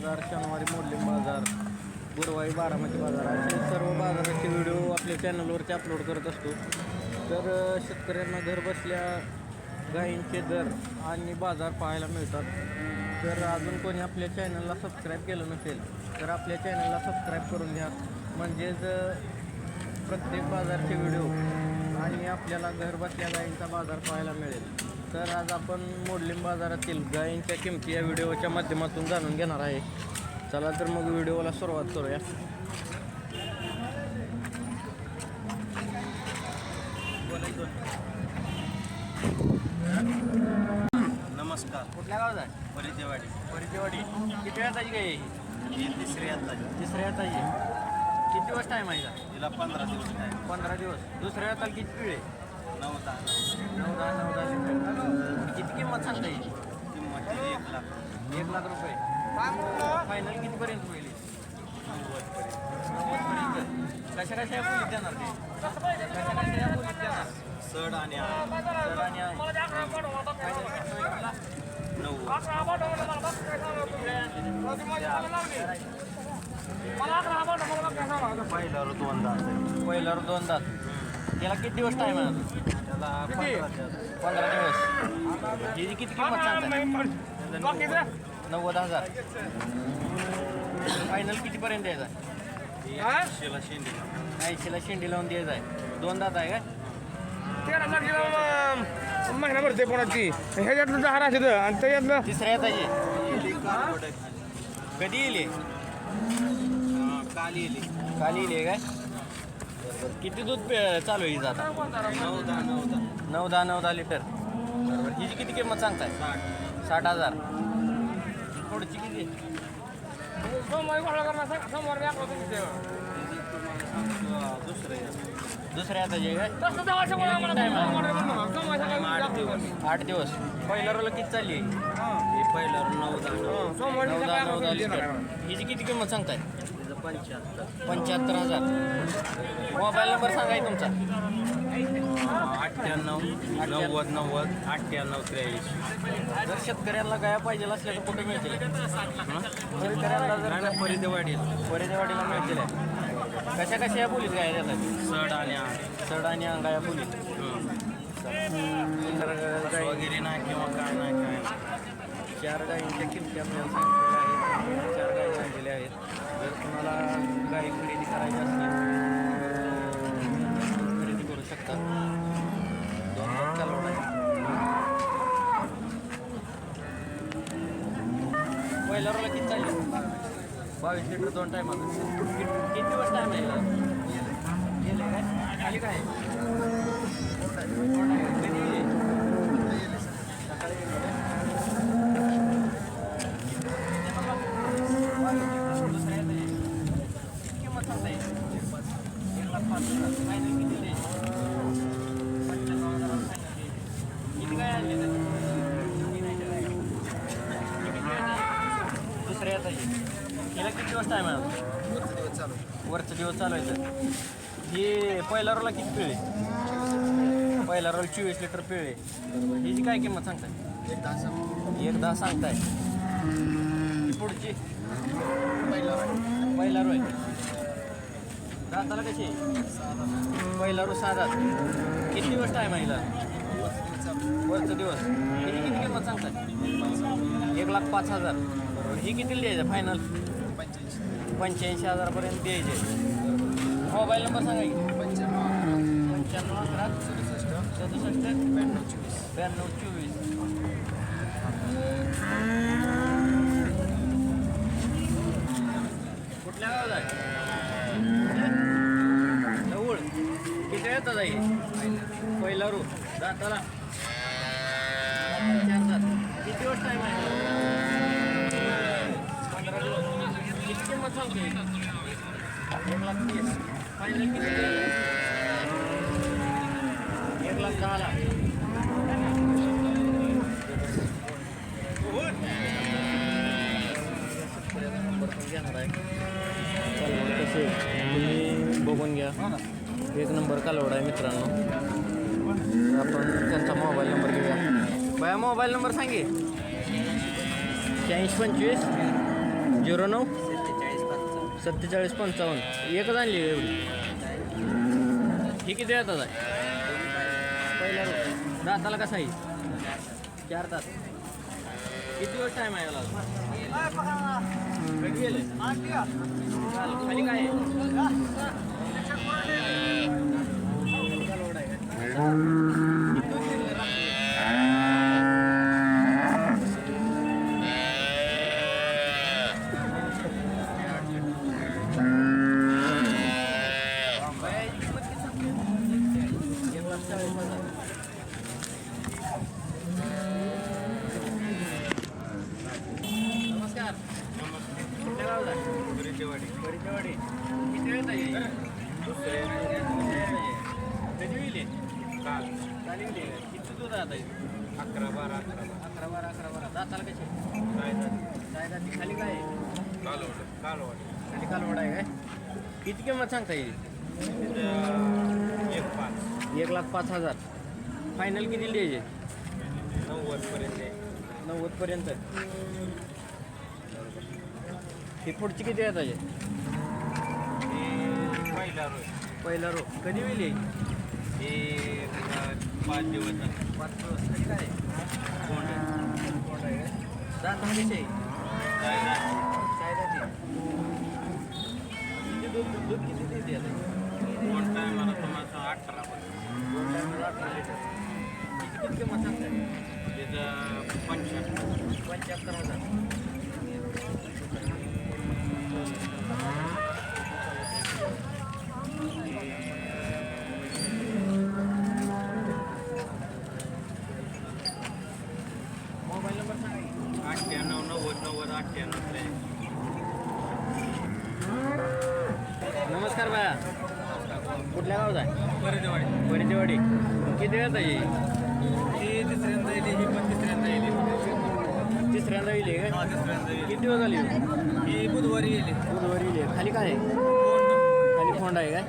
बाजार शनिवारी मोडलिंग बाजार गुरुवारी बारामती बाजार. असे सर्व बाजाराचे व्हिडिओ आपल्या चॅनलवरती अपलोड करत असतो. तर शेतकऱ्यांना घर बसल्या गायींचे दर आणि बाजार पाहायला मिळतात. तर अजून कोणी आपल्या चॅनलला सबस्क्राईब केलं नसेल तर आपल्या चॅनलला सबस्क्राईब करून घ्या. म्हणजेच प्रत्येक बाजारचे व्हिडिओ आणि आपल्याला घर बसल्या गायींचा बाजार पाहायला मिळेल. तर आज आपण मोडलिंग बाजारातील गायींच्या किमती या व्हिडिओच्या माध्यमातून जाणून घेणार आहे. चला तर मग व्हिडिओला सुरुवात करूया. नमस्कार. कुठल्या गावात आहे? परिचयवाडी. परिचयवाडी. किती वेळा ताजी गाय आहे ही? तिसरी आता तिसऱ्या ताजी किती दिवस टाईम आहे? तिला पंधरा दिवस आहे पंधरा दिवस. दुसऱ्या ताल किती पिळे नऊ दहा नऊ दहा नऊ दहा किती किंमत सांगता येईल किंमत एक लाख एक लाख रुपये फायनल कितीपर्यंत होईल नव्वदपर्यंत कशा कशा या बोलीत देणार ते कशा कशा या बोलीत देणार सड आणि पहिल्यावर दोन आहे. पहिल्यावर दोन दात त्याला किती दिवस टाईम आहे? पंधरा दिवस. हिची किती किंमत सांगता नव्वद हजार. फायनल कितीपर्यंत द्यायचा? एकशेला शेंडी. ऐंशीला शेंडी लावून द्यायचा आहे. दोन दात आहे काय तेरा तारखेला महिना भरते कोणाची. ह्याच्यातलं दहा राहते आणि त्याच्यातलं तिसऱ्या खाली. कधी येईल काल येली. काल येईल काय? किती दूध पे- चालू आहे हिचं आता? नऊ दहा नऊ दहा नऊ दहा नऊ दहा लिटर बरोबर हिची किती किंमत सांगताय? साठ हजार. पुढची किती? सोमवारी दुसरं दुसऱ्या काय आठ दिवस. आठ पहिल्या रोला किती चालली? आहे ही नऊ दहा नऊ दहा नऊ दहा लिटर. हिची किती किंमत सांगताय? पंच्याहत्तर पंच्याहत्तर हजार. मोबाईल नंबर सांगाय तुमचा. अठ्ठ्याण्णव नव्वद नव्वद अठ्ठ्याण्णव त्र्याऐंशी. जर शेतकऱ्यांना गाया पाहिजे असल्या तर कुठे मिळतील? शेतकऱ्यांना जर परिदेवाडी परिदेवाडीला. मिळतील. कशा कशा या बोलीत गाया देतात सड आणि चढ आणि अंगाया बोलीत तर गाई वगैरे नाही किंवा काय नाही काय. चार गायींच्या किमती आपल्याला सांगितलेल्या आहेत. चार गायी सांगितलेल्या आहेत. जर तुम्हाला गाई खरेदी करायची असेल खरेदी करू शकता. दोन चालू चालवणार आहे. किती चालले? बावीस लिटर दोन टायमात किती दिवस टाईम आहे? गेले काय खाली काय कधी गेले? सकाळी गेले काय? दुसऱ्या येतं हे. किती किंमत सांगता येईल? एक लाख पाच हजार. Final किती द्यायची? पंच्याण्णव हजाराला final द्यायची. किती काय आणले त्याचे? किती नाही काय? किती काय नाही? दुसऱ्या. हिला किती दिवस टाईम आहे? वरचं दिवस चालवायचं ही पहिल्या रोला किती पिळे पहिल्या रोल चोवीस लिटर पिळे हिची काय किंमत सांगताय? एक दहा सांगताय. पुढची? पहिला रोय. दाताला कशी? महिला रो सहा किती दिवस टाईम आहे महिला वरचा दिवस. किती किती किंमत सांगतात एक लाख पाच हजार. बरोबर ही किती द्यायचं? फायनल पंच्याऐंशी हजारापर्यंत द्यायचे. मोबाईल नंबर सांगा की. पंच्याण्णव अकरा सदुसष्ट ब्याण्णव चोवीस. कुठल्या गावात आहे? किती येतात पहिला रू जाताला चार किती दिवस टाईम आहे? पंधरा दिवस किती किंमत सांगतो एक लाख तीस. फायनल किती? एक लाख दहा लाख नंबर पण घेणार आहे कालवड कसे तुम्ही बघून घ्या एक नंबर कालवड आहे मित्रांनो. आपण त्यांचा मोबाईल नंबर घेऊया. बाया मोबाईल नंबर सांगे शहाऐंशी पंचवीस. झिरो नऊ. सत्तेचाळीस पंचावन्न. एकच आणली आहे एवढी? ही किती येतात आहे? पहिल्या दाताला कसा आहे? चार तास किती दिवस टाईम आहे याला? कधी गेले. खाली काय आहे? चालवड आहे का? किती दिवस गेले रात्री? बायाची किंमत किती सांगते? एक लाख चाळीस हजार. नमस्कार कुठल्या गावाला परिचयवाडी परिचयवाडी किती वेळ ताई कधी होईल हे? काल चालेल हे. किती दूध राहत आहे अकरा बारा अकरा बारा. अकरा बारा अकरा बारा. कशी काय झालं काय जाती. खाली काय? कालवड. कालवड. खाली कालवड आहे काय? किती किंमत सांगता येईल? एक पाच. एक लाख पाच हजार. फायनल किती द्यायचे नव्वदपर्यंत नव्वदपर्यंत ही पुढची किती आहे हे? पहिला रोज पहिला रो कधी होईल हे? पाच दिवस पाच काय कोंड कोण आहे काय दात आहे दूध दूध किती देते कोण टायमाला तुम्हाला अठरा पण दोन टायमाला अठरा लिटर किती किती किंमत सांगताय तिथं पंच्याहत्तर पंच्याहत्तर हजार मोबाईल नंबर सांगा की. अठ्ठ्याण्णव नव्वद नव्वद अठ्ठ्याण्णव त्र्याऐंशी नमस्कार बाया कुठल्या गावात आहे? किती वेळ आहे ही? तिसऱ्यांदा येईल ही पण तिसऱ्यांदा येईल. तिसऱ्यांदा येईल हे हा काय तिसऱ्यांदा येईल. किती दिवस झाली ही? बुधवारी येईल. बुधवारी येईल. हे. खाली काय आहे? कोण खाली फोंड आहे काय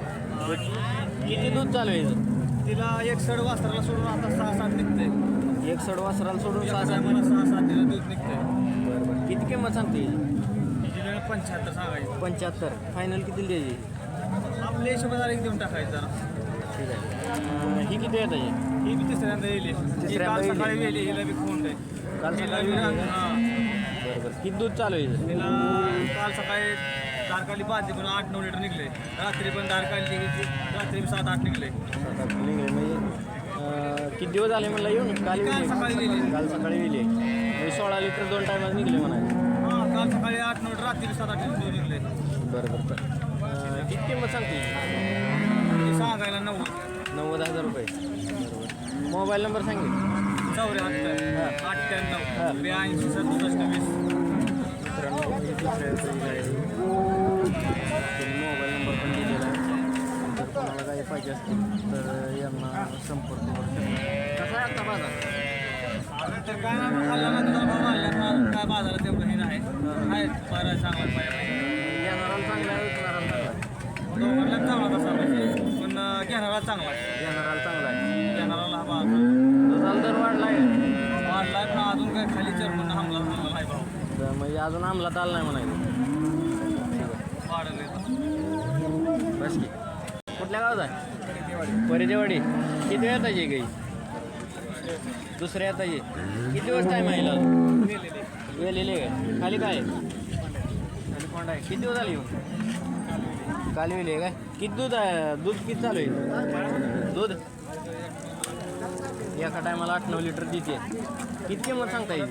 किती दूध चालू आहे? तिला एक सड वासराला सोडून आता सहा सात निघतंय. एक सड वासराला सोडून सहा सात टायमाला सहा सात तिला दूध बरं बरं. किती किंमत सांगते? हिची? वेळ पंच्याहत्तर सांगायची. पंच्याहत्तर. फायनल किती द्यायची आपल्या हिशोबाने एक देऊन टाकायचं जरा ठीक आहे अं, ही किती येत आहे ही बी तिसऱ्यांदा येईल ही काल येईल. सकाळी गेली हिला बी खोंड आहे काल हिला सकाळी बी गेली रांग- हा. बरं बरं किती दूध चालू आहे हिचं? काल सकाळी दारकाली पाच पण आठ नऊ लिटर निघले रात्री पण दारकाली रात्री बी सात आठ निघले सात आठ निघले म्हणजे अं, किती दिवस झाले म्हणलं येऊन? काल काल. सकाळी. काल सकाळी म्हणजे सोळा लिटर दोन टायमात निघले म्हणाले हा काल सकाळी आठ नऊ रात्री बी सात आठ लिटर निघले. बरं बरं बरं किती किंमत सांगते? सांगायला नव्वद. नव्वद हजार रुपये. बरोबर. मोबाईल नंबर सांगेल चौऱ्याहत्तर. अठ्ठ्याण्णव ब्याऐंशी सदुसष्ट वीस. मित्रांनो गाडी मोबाईल नंबर पण दिलेला आहे. जर कोणाला काही पाहिजे असतील तर यांना संपर्क करू शकता. कसा आहे आता बाजार? तर काय नाही खाल्ला ना तुझा भाव आणला ना काय बाजारात एवढं हे नाही. आहे बरं चांगला पाहिजे येणाराला चांगला आहे विकणाराला चांगला आहे दोघांना चांगला तसा पाहिजे पण अं, घेणारा चांगला आहे. येणाराला चांगला आहे. घेणाराला हा बाजार दुधाला दर वाढला आहे वाढला पण अजून काय खाली चढून हमला झाला नाही भाव तर म्हणजे अजून अंमलात आला नाही म्हणायचं. वाढले बस की. कुठल्या गावात आहे? परिदेवाडी किती वेळ येतायची गाई दुसऱ्या येतायची किती दिवस टाईम आहे हिला? वेलेले. काय खाली काय? आहे? खाली कोंड आहे. किती दिवस झाले येऊन? कालवेली आहे काय? किती दूध आहे? दूध किती चालू आहे? दूध? एका टायमाला आठ नऊ लिटर देते. किती किंमत सांगता येईल?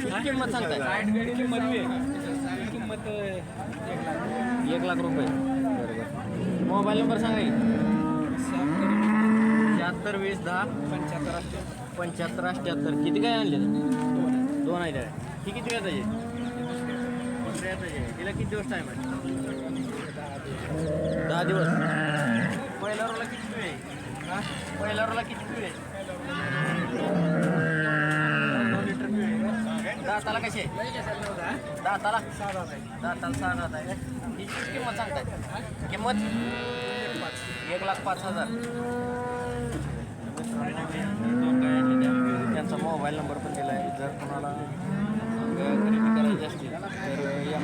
किती किंमत सांगताय एक लाख रुपये. बरोबर मोबाईल नंबर सांगा शहात्तर वीस दहा. पंच्याहत्तर पंच्याहत्तर अठ्ठ्याहत्तर. किती काय आणले दोन आहे ठीक आहे किती काय त्याची तिला किती दिवस टाईम आहे दहा दिवस पहिल्या रोला किती वेळ आहे पहिल्या रोला किती वेळ आहे दोन लिटर पिळे दाताला कसे दाताला दाताला सहा दात आहे किती किंमत सांगताय किंमत एक लाख पाच हजार त्यांचा मोबाईल नंबर पण दिला आहे जर कोणाला खरेदी करायची असतील तर या